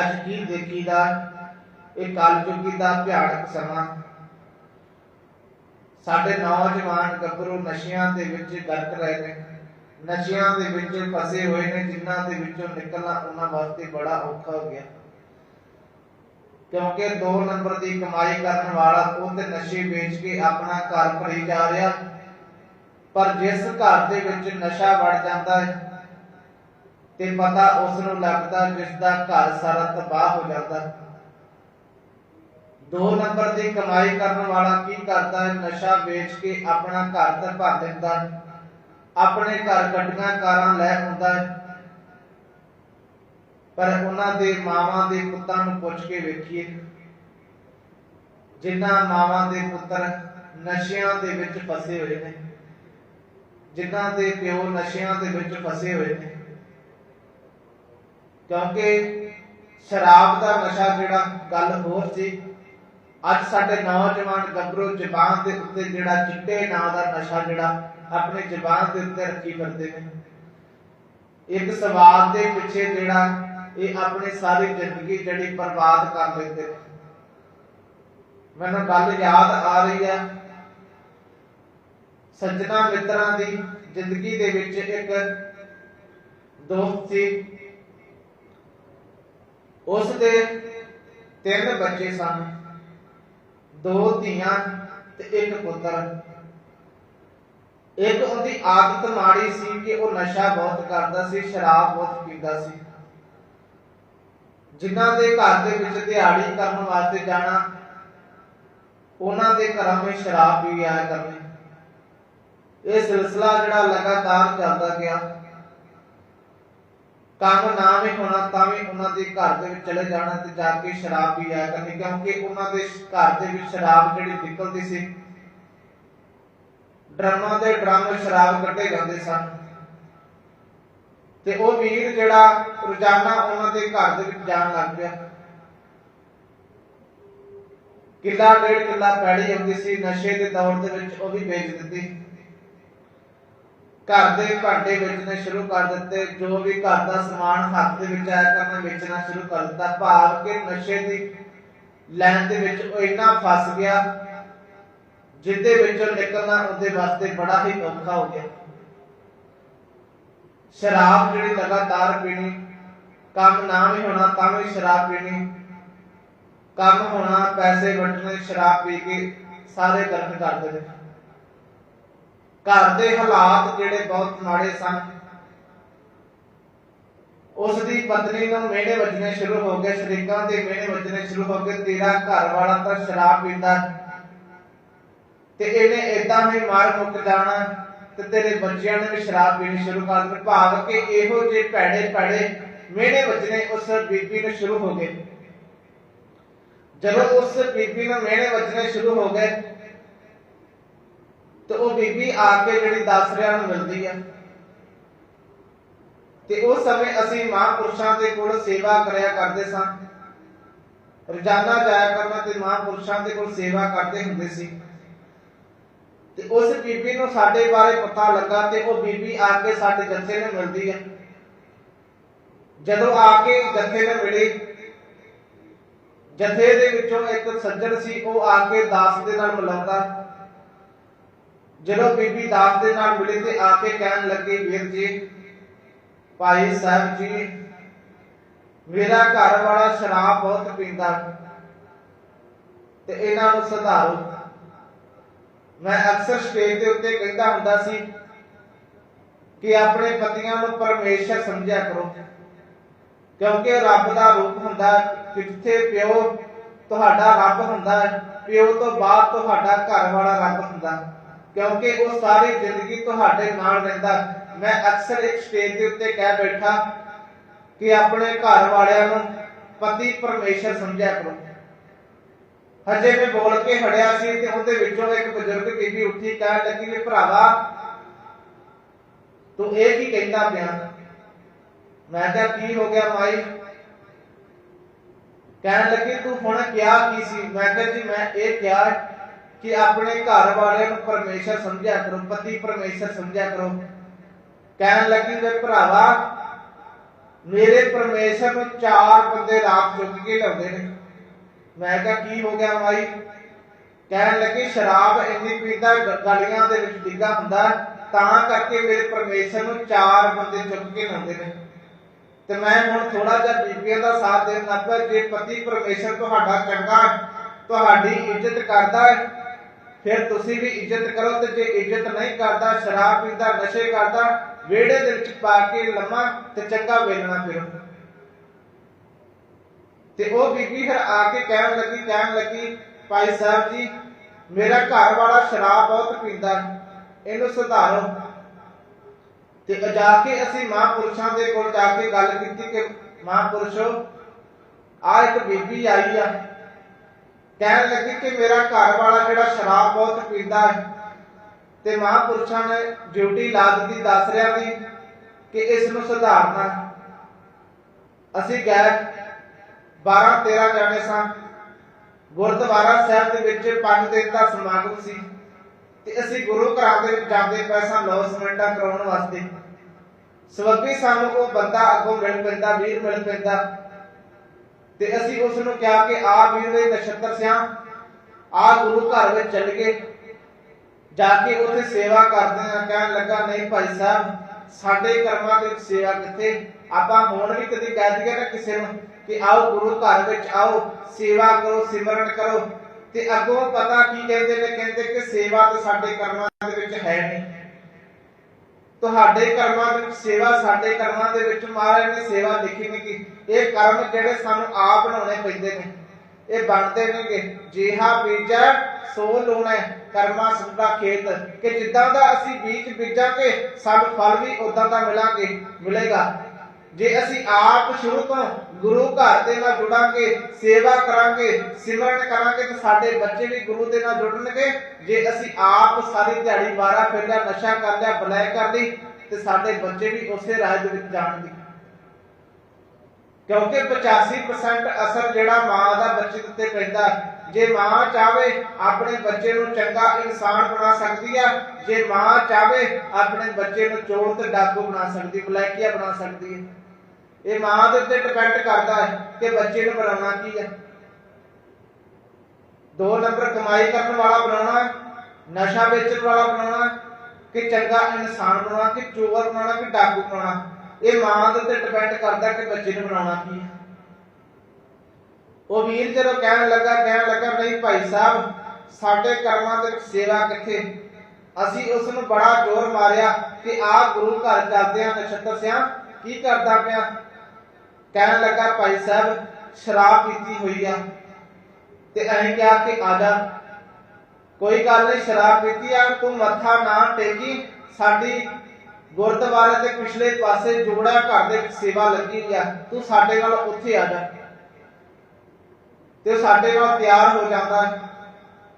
ਅੱਜ ਕੀ ਦੇਖੀਦਾ? ਇਹ ਕਲਯੁਗੀ ਦਾ ਭਿਆਨਕ ਸਮਾਂ। ਸਾਡੇ ਨੌਜਵਾਨ ਗੱਭਰੂ ਨਸ਼ਿਆਂ ਦੇ ਵਿੱਚ ਗਰਕ ਰਹੇ ਨੇ। ਨਸ਼ਿਆਂ ਦੇ ਵਿੱਚ ਫਸੇ ਹੋਏ ਨੇ, ਜਿਨ੍ਹਾਂ ਦੇ ਵਿੱਚੋਂ ਨਿਕਲਣਾ ਉਹਨਾਂ ਵਾਸਤੇ ਬੜਾ ਔਖਾ ਹੋ ਗਿਆ। ਕਿਉਂਕਿ 2 ਨੰਬਰ ਦੀ ਕਮਾਈ ਕਰਨ ਵਾਲਾ ਉਹ ਤੇ ਨਸ਼ੇ ਵੇਚ ਕੇ ਆਪਣਾ ਘਰ ਭਰੀ ਜਾ ਰਿਹਾ। ਪਰ ਜਿਸ ਘਰ ਦੇ ਵਿੱਚ ਨਸ਼ਾ ਵੜ ਜਾਂਦਾ ਹੈ ਤੇ ਪਤਾ ਉਸ ਨੂੰ ਲੱਗਦਾ ਜਿਸ ਦਾ ਘਰ ਸਾਰਾ ਤਬਾਹ ਹੋ ਜਾਂਦਾ। ਦੋ ਨੰਬਰ ਦੀ ਕਮਾਈ ਕਰਨ ਵਾਲਾ ਕੀ ਕਰਦਾ ਹੈ? ਨਸ਼ਾ ਵੇਚ ਕੇ ਆਪਣਾ ਘਰ ਤਾਂ ਭਰ ਦਿੰਦਾ ਆਪਣੇ ਘਰ ਗੱਡੀਆਂ, ਕਾਰਾਂ ਲੈ ਆਉਂਦਾ ਹੈ। ਪਰ ਉਹਨਾਂ ਦੇ ਮਾਵਾਂ ਦੇ ਪੁੱਤਾਂ ਨੂੰ ਪੁੱਛ ਕੇ ਵੇਖੀਏ। ਜਿਨ੍ਹਾਂ ਮਾਵਾਂ ਦੇ ਪੁੱਤਰ ਨਸ਼ਿਆਂ ਦੇ ਵਿੱਚ ਫਸੇ ਹੋਏ ਨੇ ਜਿਨ੍ਹਾਂ ਦੇ ਪਿਓ ਨਸ਼ਿਆਂ ਦੇ ਵਿੱਚ ਫਸੇ ਹੋਏ ਨੇ ਕਿਉਂਕਿ ਸ਼ਰਾਬ ਦਾ ਨਸ਼ਾ ਜਿਹੜਾ ਗੱਲ ਹੋਰ ਸੀ। ਅੱਜ ਸਾਡੇ ਨੌਜਵਾਨ ਗੱਭਰੂ ਜ਼ਬਾਨ ਦੇ ਉੱਤੇ ਜਿਹੜਾ ਚਿੱਟੇ ਨਾਂ ਦਾ ਨਸ਼ਾ ਜਿਹੜਾ ਆਪਣੇ ਜ਼ਬਾਨ ਦੇ ਉੱਤੇ ਰੱਖੀ ਫਿਰਦੇ ਨੇ। ਇੱਕ ਸਵਾਦ ਦੇ ਪਿੱਛੇ ਜਿਹੜਾ ਇਹ ਆਪਣੀ ਸਾਰੀ ਜ਼ਿੰਦਗੀ ਜਿਹੜੀ ਬਰਬਾਦ ਕਰ ਲੈਂਦੇ ਨੇ। ਮੈਨੂੰ ਗੱਲ ਯਾਦ ਆ ਰਹੀ ਹੈ ਸੱਜਣਾ ਮਿੱਤਰਾਂ ਦੀ ਜ਼ਿੰਦਗੀ ਦੇ ਵਿੱਚ ਇੱਕ ਦੋਸਤ ਸੀ। ਉਸ ਦੇ ਤਿੰਨ ਬੱਚੇ ਸਨ। ਦੋ ਧੀਆਂ ਤੇ ਇੱਕ ਪੁੱਤਰ। ਇੱਕ ਉਹਦੀ ਆਦਤ ਮਾੜੀ ਸੀ ਕਿ ਉਹ ਨਸ਼ਾ ਬਹੁਤ ਕਰਦਾ ਸੀ, ਸ਼ਰਾਬ ਬਹੁਤ ਪੀਂਦਾ ਸੀ। ਜਿਨ੍ਹਾਂ ਦੇ ਘਰ ਦੇ ਵਿੱਚ ਦਿਹਾੜੀ ਕਰਨ ਵਾਸਤੇ ਜਾਣਾ, ਉਹਨਾਂ ਦੇ ਘਰਾਂ ਵਿੱਚ ਸ਼ਰਾਬ ਪੀ ਆਇਆ ਕਰਨੀ। ਇਹ ਸਿਲਸਿਲਾ ਜਿਹੜਾ ਲਗਾਤਾਰ ਚੱਲਦਾ ਗਿਆ। ਕੰਮ ਨਾ ਵੀ ਹੋਣਾ ਤਾਂ ਵੀ ਉਹਨਾਂ ਦੇ ਘਰ ਦੇ ਵਿੱਚ ਚਲੇ ਜਾਣਾ ਤੇ ਜਾ ਕੇ ਸ਼ਰਾਬ ਵੀ ਆਇਆ ਕਰਨੀ ਕਿਉਂਕਿ ਉਹਨਾਂ ਦੇ ਘਰ ਦੇ ਵਿੱਚ ਸ਼ਰਾਬ ਜਿਹੜੀ ਨਿਕਲਦੀ ਸੀ, ਡਰਮਾਂ ਦੇ ਡਰਮ ਸ਼ਰਾਬ ਕੱਢੇ ਜਾਂਦੇ ਸਨ। ਤੇ ਉਹ ਵੀਰ ਜਿਹੜਾ ਰੋਜ਼ਾਨਾ ਉਹਨਾਂ ਦੇ ਘਰ ਦੇ ਵਿੱਚ ਜਾਣ ਲੱਗ ਪਿਆ। ਕਿੱਲਾ ਡੇਢ ਕਿੱਲਾ ਪੈੜੀ ਹੁੰਦੀ ਸੀ, ਨਸ਼ੇ ਦੇ ਦੌਰ ਦੇ ਵਿੱਚ ਉਹ ਵੀ ਵੇਚ ਦਿੱਤੀ। ਘਰ ਦੇ ਭਾਂਡੇ ਵੇਚਣੇ ਸ਼ੁਰੂ ਕਰ ਦਿੱਤੇ, ਜੋ ਵੀ ਘਰ ਦਾ ਸਮਾਨ ਹੱਥ ਦੇ ਵਿੱਚ ਆਇਆ ਕਰਨਾ ਵੇਚਣਾ ਸ਼ੁਰੂ ਕਰ ਦਿੱਤਾ। ਭਾਵ ਕਿ ਨਸ਼ੇ ਦੀ ਲੈਣ ਦੇ ਵਿੱਚ ਉਹ ਇੰਨਾ ਫਸ ਗਿਆ, ਜਿੱਦੇ ਵਿੱਚੋਂ ਨਿਕਲਣਾ ਉਹਦੇ ਵਾਸਤੇ ਬੜਾ ਹੀ ਔਖਾ ਹੋ ਗਿਆ। ਸ਼ਰਾਬ ਜਿਹੜੀ ਲਗਾਤਾਰ ਪੀਣੀ, ਕੰਮ ਨਾ ਵੀ ਹੋਣਾ ਤਾਂ ਵੀ ਸ਼ਰਾਬ ਪੀਣੀ, ਕੰਮ ਹੋਣਾ, ਪੈਸੇ ਵਟਣੇ, ਸ਼ਰਾਬ ਪੀ ਕੇ ਸਾਰੇ ਗਲਤ ਕਰਦੇ ਨੇ। ਘਰ ਦੇ ਹਾਲਾਤ ਜਿਹੜੇ ਬਹੁਤ ਮਾੜੇ ਸਨ। ਉਸ ਦੀ ਪਤਨੀ ਨੂੰ ਮਿਹਣੇ ਵੱਜਣੇ ਸ਼ੁਰੂ ਹੋ ਗਏ, ਸ਼ਰੀਕਾਂ ਦੇ ਮਿਹਣੇ ਵੱਜਣੇ ਸ਼ੁਰੂ ਹੋ ਗਏ, ਤੇਰਾ ਘਰ ਵਾਲਾ ਤਾਂ ਸ਼ਰਾਬ ਪੀਂਦਾ। ਤੇ ਇਹਨੇ ਇਦਾਂ ਹੀ ਮਾਰ ਮੁੱਕ ਜਾਣਾ ਤੇ ਤੇਰੇ ਬੱਚਿਆਂ ਨੇ ਵੀ ਸ਼ਰਾਬ ਪੀਣੀ ਸ਼ੁਰੂ ਕਰ ਦਿੱਤੀ। ਭਾਵ ਕਿ ਇਹੋ ਜਿਹੇ ਭੈੜੇ ਭੈੜੇ ਮਿਹਣੇ ਵੱਜਣੇ ਉਸ ਬੀਬੀ ਨੂੰ ਸ਼ੁਰੂ ਹੋ ਗਏ। ਜਦੋਂ ਉਸ ਬੀਬੀ ਨੂੰ ਮਿਹਣੇ ਵੱਜਣੇ ਸ਼ੁਰੂ ਹੋ ਗਏ ਤੇ ਉਹ ਬੀਬੀ ਆ ਕੇ ਜਿਹੜੀ ਦਾਸਰਿਆਂ ਨੂੰ ਮਿਲਦੀ ਆ। ਤੇ ਉਸ ਸਮੇਂ ਅਸੀਂ ਮਹਾਂਪੁਰਸ਼ਾਂ ਦੇ ਕੋਲ ਸੇਵਾ ਕਰਿਆ ਕਰਦੇ ਸਾਂ। ਰੋਜ਼ਾਨਾ ਜਾਇਆ ਕਰਨਾ ਤੇ ਮਹਾਂਪੁਰਸ਼ਾਂ ਦੇ ਕੋਲ ਸੇਵਾ ਕਰਦੇ ਹੁੰਦੇ ਸੀ। ਤੇ ਉਸ ਬੀਬੀ ਨੂੰ ਸਾਡੇ ਬਾਰੇ ਪਤਾ ਲੱਗਾ ਤੇ ਉਹ ਬੀਬੀ ਆ ਕੇ ਸਾਡੇ ਜੱਥੇ ਨੂੰ ਮਿਲਦੀ ਹੈ ਜਦੋਂ ਆ ਕੇ ਜੱਥੇ ਨੂੰ ਮਿਲੇ, ਜਥੇ ਦੇ ਵਿੱਚੋਂ ਇੱਕ ਸੱਜਣ ਸੀ, ਉਹ ਆ ਕੇ ਦਾਸ ਦੇ ਨਾਲ ਮਿਲਾਉਂਦਾ। ਜਦੋਂ ਬੀਬੀ ਦਾਸ ਦੇ ਨਾਲ ਮਿਲੇ ਤੇ ਆ ਕੇ ਕਹਿਣ ਲੱਗੇ, ਵੀਰ ਜੀ, ਭਾਈ ਸਾਹਿਬ ਜੀ, ਮੇਰਾ ਘਰ ਵਾਲਾ ਸ਼ਰਾਬ ਬਹੁਤ ਪੀਂਦਾ ਤੇ ਇਹਨਾਂ ਨੂੰ ਸੁਧਾਰੋ। ਮੈਂ ਅਕਸਰ ਸਟੇਜ ਦੇ ਉੱਤੇ ਕਹਿੰਦਾ ਹੁੰਦਾ ਸੀ ਕਿ ਆਪਣੇ ਪਤੀਆਂ ਨੂੰ ਪਰਮੇਸ਼ਰ ਸਮਝਿਆ ਕਰੋ, ਕਿਉਂਕਿ ਰੱਬ ਦਾ ਰੂਪ ਹੁੰਦਾ ਜਿੱਥੇ ਪਿਓ ਤੁਹਾਡਾ ਰੱਬ ਹੁੰਦਾ ਪਿਓ ਤੋਂ ਬਾਅਦ ਤੁਹਾਡਾ ਘਰ ਵਾਲਾ ਰੱਬ ਹੁੰਦਾ ਕਿਉਂਕਿ ਉਹ ਸਾਰੀ ਜ਼ਿੰਦਗੀ ਤੁਹਾਡੇ ਨਾਲ ਰਹਿੰਦਾ। ਮੈਂ ਅਕਸਰ ਇੱਕ ਸਟੇਜ ਦੇ ਉੱਤੇ ਕਹਿ ਬੈਠਾ ਕਿ ਆਪਣੇ ਘਰ ਵਾਲਿਆਂ ਨੂੰ ਪਤੀ ਪਰਮੇਸ਼ਰ ਸਮਝਿਆ ਕਰੋ। ਹਜੇ ਮੈਂ ਬੋਲ ਕੇ ਹਟਿਆ ਸੀ ਤੇ ਉਹਦੇ ਵਿੱਚੋਂ ਇੱਕ ਬਜ਼ੁਰਗ ਬੀਬੀ ਉੱਠੀ ਕਹਿਣ ਲੱਗੀ ਕਿ ਭਰਾਵਾ, ਤੂੰ ਇਹ ਕੀ ਕਹਿੰਦਾ ਪਿਆ? ਮੈਂ ਕਿਹਾ, ਕੀ ਹੋ ਗਿਆ ਮਾਈ? ਕਹਿਣ ਲੱਗੀ, ਤੂੰ ਹੁਣ ਕਿਹਾ ਕੀ ਸੀ? ਮੈਂ ਕਿਹਾ ਜੀ, ਮੈਂ ਇਹ ਕਿਹਾ ਕਿ ਆਪਣੇ ਘਰ ਵਾਲਿਆਂ ਨੂੰ ਪਰਮੇਸ਼ਰ ਸਮਝਿਆ ਕਰੋ, ਪਤੀ ਪਰਮੇਸ਼ਰ ਸਮਝਿਆ ਕਰੋ। ਕਹਿਣ ਲੱਗੀ ਵੇ ਭਰਾਵਾ, ਮੇਰੇ ਪਰਮੇਸ਼ਰ ਨੂੰ ਚਾਰ ਬੰਦੇ ਰਾਤ ਚੁੱਕ ਕੇ ਲਾਉਂਦੇ ਨੇ। ਮੈਂ ਕਿਹਾ, ਕੀ ਹੋ ਗਿਆ ਮਾਈ? ਕਹਿਣ ਲੱਗੀ, ਸ਼ਰਾਬ ਇੰਨੀ ਪੀਂਦਾ ਗਲੀਆਂ ਦੇ ਵਿੱਚ ਡਿੱਗਾ ਹੁੰਦਾ ਤਾਂ ਕਰਕੇ ਮੇਰੇ ਪਰਮੇਸ਼ਰ ਨੂੰ ਚਾਰ ਬੰਦੇ ਚੁੱਕ ਕੇ ਲਾਉਂਦੇ ਨੇ। ਤੇ ਮੈਂ ਹੁਣ ਥੋੜਾ ਜਿਹਾ ਬੀਬੀਆਂ ਦਾ ਸਾਥ ਦੇਣ ਲੱਗ ਜੇ ਪਤੀ ਪਰਮੇਸ਼ਰ ਤੁਹਾਡਾ ਚੰਗਾ ਤੁਹਾਡੀ ਇੱਜ਼ਤ ਕਰਦਾ ਹੈ ਫਿਰ ਤੁਸੀਂ ਵੀ ਇੱਜ਼ਤ ਕਰੋ ਤੇ ਜੇ ਇੱਜ਼ਤ ਨਹੀਂ ਕਰਦਾ ਸ਼ਰਾਬ ਪੀਂਦਾ ਨਸ਼ੇ ਕਰਦਾ ਵਿਹੜੇ ਦੇ ਵਿੱਚ ਪਾ ਕੇ ਲੰਮਾ ਤੇ ਚੰਗਾ ਵੇਲਣਾ ਫਿਰੋ। ਤੇ ਉਹ ਬੀਬੀ ਫਿਰ ਆ ਕੇ ਕਹਿਣ ਲੱਗੀ ਕਹਿਣ ਲੱਗੀ ਭਾਈ ਸਾਹਿਬ ਜੀ ਮੇਰਾ ਘਰ ਵਾਲਾ ਸ਼ਰਾਬ ਬਹੁਤ ਪੀਂਦਾ ਹੈ, ਇਹਨੂੰ ਸੁਧਾਰੋ। ਤੇ ਜਾ ਕੇ ਅਸੀਂ ਮਹਾਂਪੁਰਸ਼ਾਂ ਦੇ ਕੋਲ ਜਾ ਕੇ ਗੱਲ ਕੀਤੀ ਕਿ ਮਹਾਂਪੁਰਸ਼ੋ ਆ ਇੱਕ ਬੀਬੀ ਆਈ ਆ। ਕਹਿਣ ਲੱਗੀ ਕਿ ਮੇਰਾ ਘਰ ਵਾਲਾ ਜਿਹੜਾ ਸ਼ਰਾਬ ਬਹੁਤ ਪੀਂਦਾ ਹੈ ਤੇ ਮਹਾਂਪੁਰਸ਼ਾਂ ਨੇ ਡਿਊਟੀ ਲਾ ਦਿੱਤੀ ਦੱਸ ਰਿਆ ਦੀ ਕਿ ਇਸ ਨੂੰ ਸੁਧਾਰਨਾ ਅਸੀਂ ਗਏ 12 13 ਜਾਣੇ ਸਾਂ। ਗੁਰਦੁਆਰਾ ਸਾਹਿਬ ਦੇ ਵਿੱਚ ਪੰਜ ਦਿਨ ਦਾ ਸਮਾਗਮ ਸੀ ਤੇ ਅਸੀਂ ਗੁਰੂ ਘਰਾਂ ਦੇ ਵਿੱਚ ਜਾਂਦੇ ਪੈਸਾ ਲੌਸਮੈਂਟਾਂ ਕਰਾਉਣ ਵਾਸਤੇ। ਸਵੱਗੀ ਸਾਨੂੰ ਉਹ ਬੰਦਾ ਅੱਗੋਂ ਮਿਲ ਪੈਂਦਾ, ਵੀਰ ਮਿਲ ਪੈਂਦਾ। ਤੇ ਅਸੀਂ ਉਸ ਨੂੰ ਕਿਹਾ ਕਿ ਆ ਵੀਰ ਦੇ ਨਛੱਤਰ ਸਿਆਂ ਆ ਗੁਰੂ ਘਰ ਵਿੱਚ ਚੱਲ ਗਏ ਜਾ ਕੇ ਉੱਥੇ ਸੇਵਾ ਕਰਦੇ ਆ, ਕਹਿਣ ਲੱਗਾ, ਨਹੀਂ ਭਾਈ ਸਾਹਿਬ, ਸਾਡੇ ਕਰਮਾਂ ਦੇ ਵਿੱਚ ਸੇਵਾ ਕਿੱਥੇ? ਆਪਾਂ ਹੁਣ ਵੀ ਕਦੀ ਕਹਿ ਦਈਏ ਨਾ ਕਿਸੇ ਨੂੰ ਕਿ ਆਓ ਗੁਰੂ ਘਰ ਵਿੱਚ ਆਓ, ਸੇਵਾ ਕਰੋ, ਸਿਮਰਨ ਕਰੋ। ਤੇ ਅੱਗੋਂ ਪਤਾ ਕੀ ਕਹਿੰਦੇ ਨੇ? ਕਹਿੰਦੇ ਕਿ ਸੇਵਾ ਤੇ ਸਾਡੇ ਕਰਮਾਂ ਦੇ ਵਿੱਚ ਹੈ ਨਹੀਂ। ਤੁਹਾਡੇ ਕਰਮਾਂ ਵਿੱਚ ਸੇਵਾ ਸਾਡੇ ਕਰਮਾਂ ਦੇ ਵਿੱਚ ਮਹਾਰਾਜ ਨੇ ਸੇਵਾ ਲਿਖੀ ਨਹੀਂ ਕਿ ਇਹ ਕਰਮ ਜਿਹੜੇ ਸਾਨੂੰ ਆਪ ਬਣਾਉਣੇ ਪੈਂਦੇ ਨੇ। ਇਹ ਬਣਦੇ ਨੇਗੇ ਜਿਹਾ ਬੀਜਾ, ਸੋ ਲੋਣਾ। ਕਰਮਾ ਸੁਦਾ ਖੇਤ। ਕਿ ਜਿੱਦਾਂ ਦਾ ਅਸੀਂ ਬੀਜ ਬੀਜਾਂਗੇ ਸਾਨੂੰ ਫਲ ਵੀ ਉਦਾਂ ਦਾ ਮਿਲਾਂਗੇ। ਮਿਲੇਗਾ। ਜੇ ਅਸੀਂ ਆਪ ਸ਼ੁਰੂ ਤੋਂ ਗੁਰੂ ਘਰ ਦੇ ਨਾਲ ਜੁੜਾਂਗੇ, ਸੇਵਾ ਕਰਾਂਗੇ, ਸਿਮਰਨ ਕਰਾਂਗੇ, ਤਾਂ ਸਾਡੇ ਬੱਚੇ ਵੀ ਗੁਰੂ ਦੇ ਨਾਲ ਜੁੜਨਗੇ। ਜੇ ਅਸੀਂ ਆਪ ਸਾਰੀ ਦਿਹਾੜੀ ਮਾਰਾ ਫਿਰ ਲਿਆ ਨਸ਼ਾ ਕਰ ਲਿਆ ਬਲੈ ਕਰ ਲਈ ਤੇ ਸਾਡੇ ਬੱਚੇ ਵੀ ਉਸੇ ਰਾਹ ਦੇ ਵਿੱਚ ਜਾਣਗੇ। ਕਿਉਂਕਿ 85% ਅਸਰ ਜਿਹੜਾ ਮਾਂ ਦਾ ਬੱਚੇ ਉੱਤੇ ਪੈਂਦਾ ਜੇ ਮਾਂ ਚਾਵੇ ਆਪਣੇ ਬੱਚੇ ਨੂੰ ਚੰਗਾ ਇਨਸਾਨ ਬਣਾ ਸਕਦੀ ਹੈ ਜੇ ਮਾਂ ਚਾਵੇ ਆਪਣੇ ਬੱਚੇ ਨੂੰ ਚੋਰ ਤੇ ਡਾਕੂ ਬਣਾ ਸਕਦੀ, ਬਲੈਕੀਆ ਬਣਾ ਸਕਦੀ ਹੈ ਇਹ ਮਾਂ ਦੇ ਉੱਤੇ ਡਿਪੈਂਡ ਕਰਦਾ ਹੈ ਕਿ ਬੱਚੇ ਨੂੰ ਬਣਾਉਣਾ ਕੀ ਹੈ ਦੋ ਨੰਬਰ, ਕਮਾਈ ਕਰਨ ਵਾਲਾ ਬਣਾਉਣਾ, ਨਸ਼ਾ ਵੇਚਣ ਵਾਲਾ ਬਣਾਉਣਾ, ਕਿ ਚੰਗਾ ਇਨਸਾਨ ਬਣਾਉਣਾ ਕਿ ਚੋਰ ਬਣਾਉਣਾ ਕਿ ਡਾਕੂ ਬਣਾਉਣਾ ਇਹ ਮਾਂ ਦੇ ਉੱਤੇ ਡਿਪੈਂਡ ਕਰਦਾ ਕਿ ਬੱਚੇ ਨੂੰ ਬਣਾਉਣਾ ਕੀ ਹੈ ਉਹ ਵੀਰ ਜਦੋਂ ਕਹਿਣ ਲੱਗਾ ਕਹਿਣ ਲੱਗਾ ਨਹੀਂ ਭਾਈ ਸਾਹਿਬ, ਸਾਡੇ ਕਰਮਾਂ ਤੇ ਸੇਵਾ ਕਿੱਥੇ? ਅਸੀਂ ਉਸ ਨੂੰ ਬੜਾ ਜ਼ੋਰ ਮਾਰਿਆ ਕਿ ਆ ਗੁਰੂ ਘਰ ਚੱਲਦੇ ਆ ਨਛੱਤਰ ਸਿਆਂ, ਕੀ ਕਰਦਾ ਪਿਆ? ਕਹਿਣ ਲੱਗਾ, ਭਾਈ ਸਾਹਿਬ, ਸ਼ਰਾਬ ਪੀਤੀ ਹੋਈ ਆ। ਤੇ ਅਸੀਂ ਕਿਹਾ ਕਿ ਆ ਜਾ। ਕੋਈ ਗੱਲ ਨਹੀਂ, ਸ਼ਰਾਬ ਪੀਤੀ ਆ, ਤੂੰ ਮੱਥਾ ਨਾ ਟੇਕੀ, ਸਾਡੀ ਗੁਰਦੁਆਰੇ ਦੇ ਪਿਛਲੇ ਪਾਸੇ ਜੋੜਾ ਘਰ ਦੇ ਸੇਵਾ ਲੱਗੀ ਆ, ਤੂੰ ਸਾਡੇ ਨਾਲ ਉੱਥੇ ਆ ਜਾ। ਤੇ ਉਹ ਸਾਡੇ ਨਾਲ ਤਿਆਰ ਹੋ ਜਾਂਦਾ ਹੈ।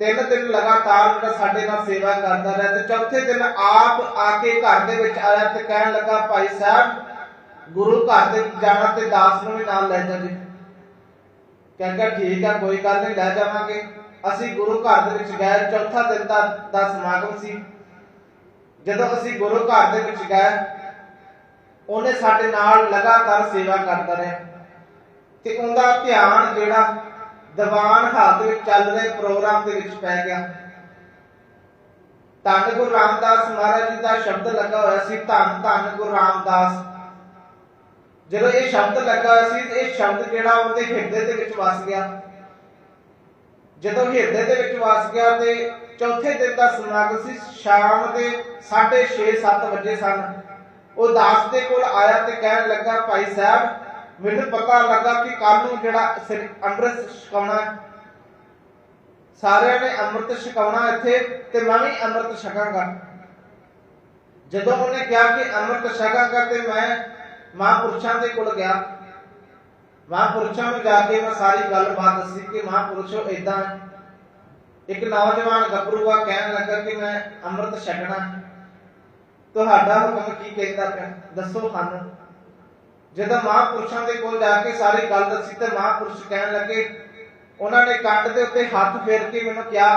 ਤਿੰਨ ਦਿਨ ਲਗਾਤਾਰ ਜਿਹੜਾ ਸਾਡੇ ਨਾਲ ਸੇਵਾ ਕਰਦਾ ਰਿਹਾ ਤੇ ਚੌਥੇ ਦਿਨ ਆਪ ਆ ਕੇ ਘਰ ਦੇ ਵਿੱਚ ਆਇਆ ਤੇ ਕਹਿਣ ਲੱਗਾ, ਭਾਈ ਸਾਹਿਬ, ਗੁਰੂ ਘਰ ਦੇ ਵਿੱਚ ਜਾਣਾ ਤੇ ਦਾਸ ਨੂੰ ਵੀ ਨਾਲ ਲੈ ਜਾ ਜੀ ਕਹਿੰਦਾ, ਠੀਕ ਆ ਕੋਈ ਗੱਲ ਨਹੀਂ, ਲੈ ਜਾਵਾਂਗੇ। ਅਸੀਂ ਗੁਰੂ ਘਰ ਦੇ ਵਿੱਚ ਗਏ, ਚੌਥਾ ਦਿਨ ਦਾ ਦਾ ਸਮਾਗਮ ਸੀ। ਜਦੋਂ ਅਸੀਂ ਗੁਰੂ ਘਰ ਦੇ ਵਿੱਚ ਗਏ, ਉਹਨੇ ਸਾਡੇ ਨਾਲ ਲਗਾਤਾਰ ਸੇਵਾ ਕਰਦਾ ਰਿਹਾ। ਤੇ ਉਹਦਾ ਧਿਆਨ ਜਿਹੜਾ ਦੀਵਾਨ ਹਾਲ ਦੇ ਵਿੱਚ ਚੱਲ ਰਹੇ ਪ੍ਰੋਗਰਾਮ ਦੇ ਵਿੱਚ ਪੈ ਗਿਆ। ਧੰਨ ਗੁਰੂ ਰਾਮਦਾਸ ਮਹਾਰਾਜ ਜੀ ਦਾ ਸ਼ਬਦ ਲੱਗਾ ਹੋਇਆ ਸੀ, ਧੰਨ ਧੰਨ ਗੁਰੂ ਰਾਮਦਾਸ। ਜਦੋਂ ਇਹ ਸ਼ਬਦ ਲੱਗਾ ਹੋਇਆ ਸੀ, ਇਹ ਸ਼ਬਦ ਜਿਹੜਾ ਉਹਦੇ ਹਿਰਦੇ ਦੇ ਵਿੱਚ ਵਸ ਗਿਆ। ਜਦੋਂ ਹਿਰਦੇ ਦੇ ਵਿੱਚ ਵਸ ਗਿਆ ਤੇ ਚੌਥੇ ਦਿਨ ਦਾ ਸਮਾਗਮ ਸੀ, ਸ਼ਾਮ ਦੇ 6:30 7 ਵਜੇ ਸਨ। ਉਹ ਦਾਸ ਦੇ ਕੋਲ ਆਇਆ ਤੇ ਕਹਿਣ ਲੱਗਾ, ਭਾਈ ਸਾਹਿਬ ਮੈਨੂੰ ਪਤਾ ਲੱਗਾ ਕਿ ਕੱਲ ਨੂੰ ਜਿਹੜਾ ਸਿਰ- ਅੰਮ੍ਰਿਤ ਛਕਾਉਣਾ ਸਾਰਿਆਂ ਨੇ ਅੰਮ੍ਰਿਤ ਛਕਾਉਣਾ ਇੱਥੇ ਤੇ ਮੈਂ ਵੀ ਅੰਮ੍ਰਿਤ ਛਕਾਂਗਾ। ਜਦੋਂ ਉਹਨੇ ਕਿਹਾ ਕਿ ਅੰਮ੍ਰਿਤ ਛਕਾਂਗਾ ਤੇ ਮੈਂ ਮਹਾਂਪੁਰਸ਼ਾਂ ਦੇ ਕੋਲ ਗਿਆ। ਮਹਾਂਪੁਰਸ਼ਾਂ ਨੂੰ ਜਾ ਕੇ ਮੈਂ ਸਾਰੀ ਗੱਲਬਾਤ ਦੱਸੀ ਕਿ ਮਹਾਂਪੁਰਸ਼ੋ ਇਦਾਂ ਇੱਕ ਨੌਜਵਾਨ ਗੱਭਰੂ ਆ ਕਹਿਣ ਲੱਗਾ ਕਿ ਮੈਂ ਅੰਮ੍ਰਿਤ ਛਕਣਾ। ਤੁਹਾਡਾ ਹੁਕਮ ਕੀ ਕਹਿੰਦਾ ਪਿਆ? ਦੱਸੋ ਸਾਨੂੰ। ਜਦੋਂ ਮਹਾਂਪੁਰਸ਼ਾਂ ਦੇ ਕੋਲ ਜਾ ਕੇ ਸਾਰੀ ਗੱਲ ਦੱਸੀ ਤੇ ਮਹਾਂਪੁਰਸ਼ ਕਹਿਣ ਲੱਗੇ, ਉਹਨਾਂ ਨੇ ਕੰਧ ਦੇ ਉੱਤੇ ਹੱਥ ਫੇਰ ਕੇ ਮੈਨੂੰ ਕਿਹਾ,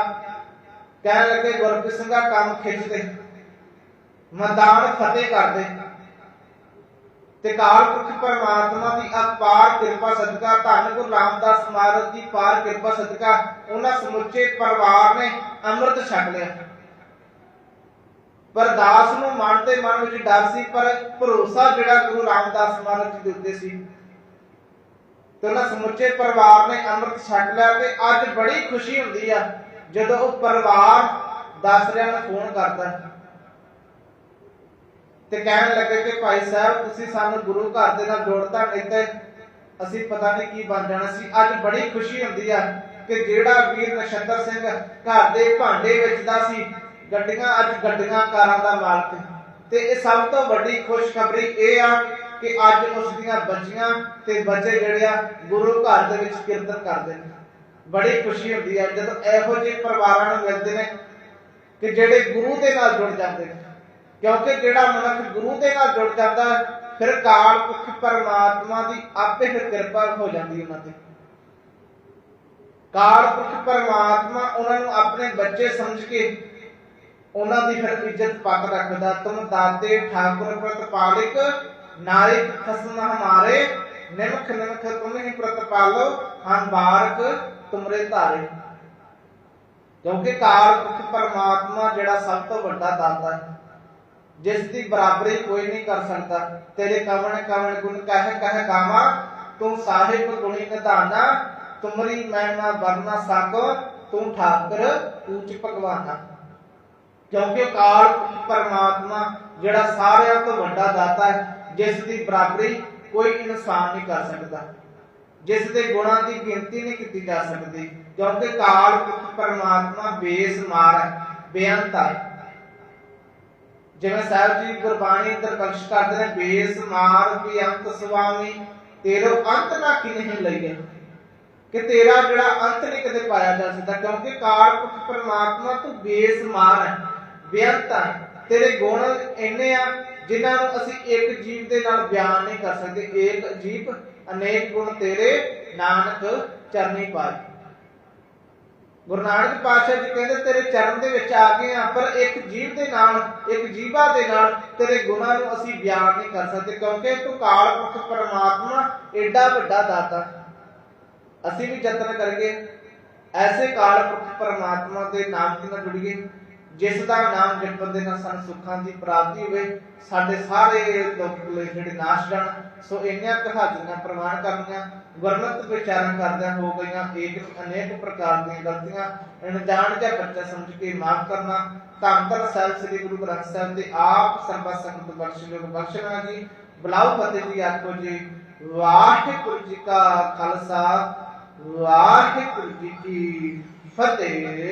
ਕਹਿਣ ਲੱਗੇ ਗੁਰਪ੍ਰੀਤ ਸਿੰਘ ਕੰਮ ਖਿੱਚ ਦੇ, ਮੈਦਾਨ ਫਤਿਹ ਕਰ ਦੇ। ਤੇ ਕਾਲ ਪੁਰਖ ਪਰਮਾਤਮਾ ਦੀ ਅਪਾਰ ਕਿਰਪਾ ਸਦਕਾ, ਧੰਨ ਗੁਰੂ ਰਾਮਦਾਸ ਮਹਾਰਾਜ ਦੀ ਪਾਰ ਕਿਰਪਾ ਸਦਕਾ, ਉਹਨਾਂ ਸਮੁੱਚੇ ਪਰਿਵਾਰ ਨੇ ਅੰਮ੍ਰਿਤ ਛਕ ਲਿਆ। ਪਰ ਦਾਸ ਨੂੰ ਮਨ ਤੇ ਮਨ ਵਿੱਚ ਡਰ ਸੀ, ਪਰ ਭਰੋਸਾ ਜਿਹੜਾ ਗੁਰੂ ਰਾਮਦਾਸ ਮਹਾਰਾਜ ਜੀ ਦੇ ਉੱਤੇ ਸੀ। ਤੇ ਉਹਨਾਂ ਸਮੁੱਚੇ ਪਰਿਵਾਰ ਨੇ ਅੰਮ੍ਰਿਤ ਛਕ ਲਿਆ ਤੇ ਅੱਜ ਬੜੀ ਖੁਸ਼ੀ ਹੁੰਦੀ ਆ, ਜਦੋਂ ਉਹ ਪਰਿਵਾਰ ਦਾਸਰਿਆਂ ਨੂੰ ਫੋਨ ਕਰਦਾ। ਤੇ ਕਹਿਣ ਲੱਗੇ ਕਿ ਭਾਈ ਸਾਹਿਬ, ਤੁਸੀਂ ਸਾਨੂੰ ਗੁਰੂ ਘਰ ਦੇ ਨਾਲ ਜੋੜਤਾ, ਨਹੀਂ ਤੇ ਅਸੀਂ ਪਤਾ ਨਹੀਂ ਕੀ ਬਣ ਜਾਣਾ ਸੀ। ਅੱਜ ਬੜੀ ਖੁਸ਼ੀ ਹੁੰਦੀ ਆ ਕਿ ਜਿਹੜਾ ਵੀਰ ਨਛੱਤਰ ਸਿੰਘ ਘਰ ਦੇ ਭਾਂਡੇ ਵੇਚਦਾ ਸੀ ਗੱਡੀਆਂ, ਅੱਜ ਗੱਡੀਆਂ, ਕਾਰਾਂ ਦਾ ਮਾਲਕ ਤੇ ਇਹ ਸਭ ਤੋਂ ਵੱਡੀ ਖੁਸ਼ਖਬਰੀ ਇਹ ਆ ਕਿ ਅੱਜ ਉਸ ਦੀਆਂ ਬੱਚੀਆਂ ਤੇ ਬੱਚੇ ਜਿਹੜੇ ਆ, ਗੁਰੂ ਘਰ ਦੇ ਵਿੱਚ ਕੀਰਤਨ ਕਰਦੇ ਨੇ। ਬੜੀ ਖੁਸ਼ੀ ਹੁੰਦੀ ਆ, ਜਦੋਂ ਇਹੋ ਜਿਹੇ ਪਰਿਵਾਰਾਂ ਨੂੰ ਮਿਲਦੇ ਨੇ ਕਿ ਜਿਹੜੇ ਗੁਰੂ ਦੇ ਨਾਲ ਜੁੜ ਜਾਂਦੇ ਨੇ। ਕਿਉਂਕਿ ਜਿਹੜਾ ਮਨੁੱਖ ਗੁਰੂ ਦੇ ਨਾਲ ਜੁੜ ਜਾਂਦਾ, ਫਿਰ ਕਾਲ ਪੁਰਖ ਪਰਮਾਤਮਾ ਦੀ ਆਪੇ ਫਿਰ ਕਿਰਪਾ ਹੋ ਜਾਂਦੀ ਉਹਨਾਂ ਤੇ। ਕਾਲ ਪੁਰਖ ਪਰਮਾਤਮਾ ਉਹਨਾਂ ਨੂੰ ਆਪਣੇ ਬੱਚੇ ਸਮਝ ਕੇ ਉਹਨਾਂ ਦੀ ਫਿਰ ਇੱਜ਼ਤ ਪੱਕ ਰੱਖਦਾ ਤੁਮ ਦਾਤੇ ਠਾਕੁਰ, ਪ੍ਰਤਪਾਲਿਕ, ਨਾਇਕ, ਖਸਮ ਹਮਾਰੇ, ਨਿਮਖ ਨਿਮਖ, ਤੁਮ ਹੀ ਪ੍ਰਤਪਾਲੋ ਹਮ ਤੁਮਰੇ ਧਾਰੇ। ਕਿਉਂਕਿ ਕਾਲ ਪਰਮਾਤਮਾ ਜਿਹੜਾ ਸਭ ਤੋਂ ਵੱਡਾ ਦਾਤਾ ਹੈ ਜਿਸ ਦੀ ਬਰਾਬਰੀ ਕੋਈ ਨਹੀਂ ਕਰ ਸਕਦਾ। ਤੇਰੇ ਕਵਣ ਕਵਣ ਗੁਣ ਕਹਿ ਕਹਿ ਗਾਵਾਂ, ਤੂੰ ਸਾਹਿਬ ਗੁਣੀ ਨਿਧਾਨਾ ਤੁਮਰੀ ਮੈਂ ਨਾ ਵਰਨਾ ਸਕੋ, ਤੂੰ ਠਾਕਰ ਊਚ ਭਗਵਾਨਾ। ਕਿਉਂਕਿ ਕਾਲ ਪਰਮਾਤਮਾ ਜਿਹੜਾ ਸਾਰਿਆਂ ਤੋਂ ਵੱਡਾ ਦਾਤਾ ਹੈ, ਜਿਸ ਦੀ ਬਰਾਬਰੀ ਕੋਈ ਇਨਸਾਨ ਨਹੀਂ ਕਰ ਸਕਦਾ। ਜਿਸ ਦੇ ਗੁਣਾਂ ਦੀ ਗਿਣਤੀ ਨਹੀਂ ਕੀਤੀ ਜਾ ਸਕਦੀ, ਕਿਉਂਕਿ ਕਾਲ ਪਰਮਾਤਮਾ ਬੇਸਮਾਰ ਹੈ, ਬੇਅੰਤ ਹੈ। ਜਿਵੇਂ ਸਾਹਿਬ ਜੀ ਗੁਰਬਾਣੀ ਅੰਦਰ ਕਰਦੇ ਨੇ, ਬੇਸਮਾਰ, ਬੇਅੰਤ ਸੁਆਮੀ, ਤੇਰੋ ਅੰਤ ਨਾ ਕਿ ਨਹੀਂ ਲਈਏ। ਕਿ ਤੇਰਾ ਜਿਹੜਾ ਅੰਤ ਨਹੀਂ ਕਦੇ ਪਾਇਆ ਜਾ ਸਕਦਾ, ਕਿਉਂਕਿ ਕਾਲ ਪੁਰਖ ਪਰਮਾਤਮਾ ਤੂੰ ਬੇਸਮਾਰ ਹੈ। ਬੇਅੰਤ ਤੇਰੇ ਗੁਣ ਇੰਨੇ ਆ ਜਿਨ੍ਹਾਂ ਨੂੰ ਅਸੀਂ ਇੱਕ ਜੀਵ ਦੇ ਨਾਲ ਬਿਆਨ ਨਹੀਂ ਕਰ ਸਕਦੇ। ਏਕ ਜੀਵ, ਅਨੇਕ ਗੁਣ ਤੇਰੇ ਨਾਨਕ ਚਰਨੀ ਪਾਏ ਗੁਰੂ ਨਾਨਕ ਪਾਤਸ਼ਾਹ ਜੀ ਕਹਿੰਦੇ, ਤੇਰੇ ਚਰਨ ਦੇ ਵਿੱਚ ਆ ਗਏ ਆ, ਪਰ ਇੱਕ ਜੀਵ ਦੇ ਨਾਲ, ਇੱਕ ਜੀਵਾ ਦੇ ਨਾਲ ਤੇਰੇ ਗੁਣਾਂ ਨੂੰ ਅਸੀਂ ਬਿਆਨ ਨਹੀਂ ਕਰ ਸਕਦੇ, ਕਿਉਂਕਿ ਤੂੰ ਕਾਲ ਪੁਰਖ ਪਰਮਾਤਮਾ ਏਡਾ ਵੱਡਾ ਦਾਤਾ। ਅਸੀਂ ਵੀ ਯਤਨ ਕਰੀਏ, ਐਸੇ ਕਾਲ ਪੁਰਖ ਪਰਮਾਤਮਾ ਦੇ ਨਾਮ ਦੇ ਨਾਲ ਜੁੜੀਏ। ਜਿਸ ਦਾ ਨਾਮ ਜਪਣ ਦੇ ਨਾਲ ਸਾਨੂੰ ਸੁੱਖਾਂ ਦੀ ਪ੍ਰਾਪਤੀ ਹੋਵੇ, ਸਾਡੇ ਸਾਰੇ ਦੁੱਖ ਜਿਹੜੇ ਨਾਸ਼ ਜਾਣ, ਸੋ ਇੰਨੀਆਂ ਕਹਾਣੀਆਂ ਪ੍ਰਮਾਣ ਕਰਨੀਆਂ ਗੁਰਮਤਿ ਵਿਚਾਰਾਂ ਕਰਦਿਆਂ ਹੋ ਗਈਆਂ ਇੱਕ ਅਨੇਕ ਪ੍ਰਕਾਰ ਦੀਆਂ ਗਲਤੀਆਂ, ਅਣਜਾਣ ਜਾਂ ਬੱਚਾ ਸਮਝ ਕੇ ਮਾਫ ਕਰਨਾ, ਧੰਨ ਸਾਹਿਬ ਸ੍ਰੀ ਗੁਰੂ ਗ੍ਰੰਥ ਸਾਹਿਬ ਦੇ ਆਪ ਸਰਬਤ ਸੰਗਤ ਬਖਸ਼ਿਸ਼ ਬਖਸ਼ਣਾ ਜੀ, ਬਲਾਉ ਫਤਿਹ ਜੀ ਆਖੋ ਜੀ, ਵਾਹਿਗੁਰੂ ਜੀ ਕਾ ਖਾਲਸਾ, ਵਾਹਿਗੁਰੂ ਜੀ ਕੀ ਫਤਿਹ।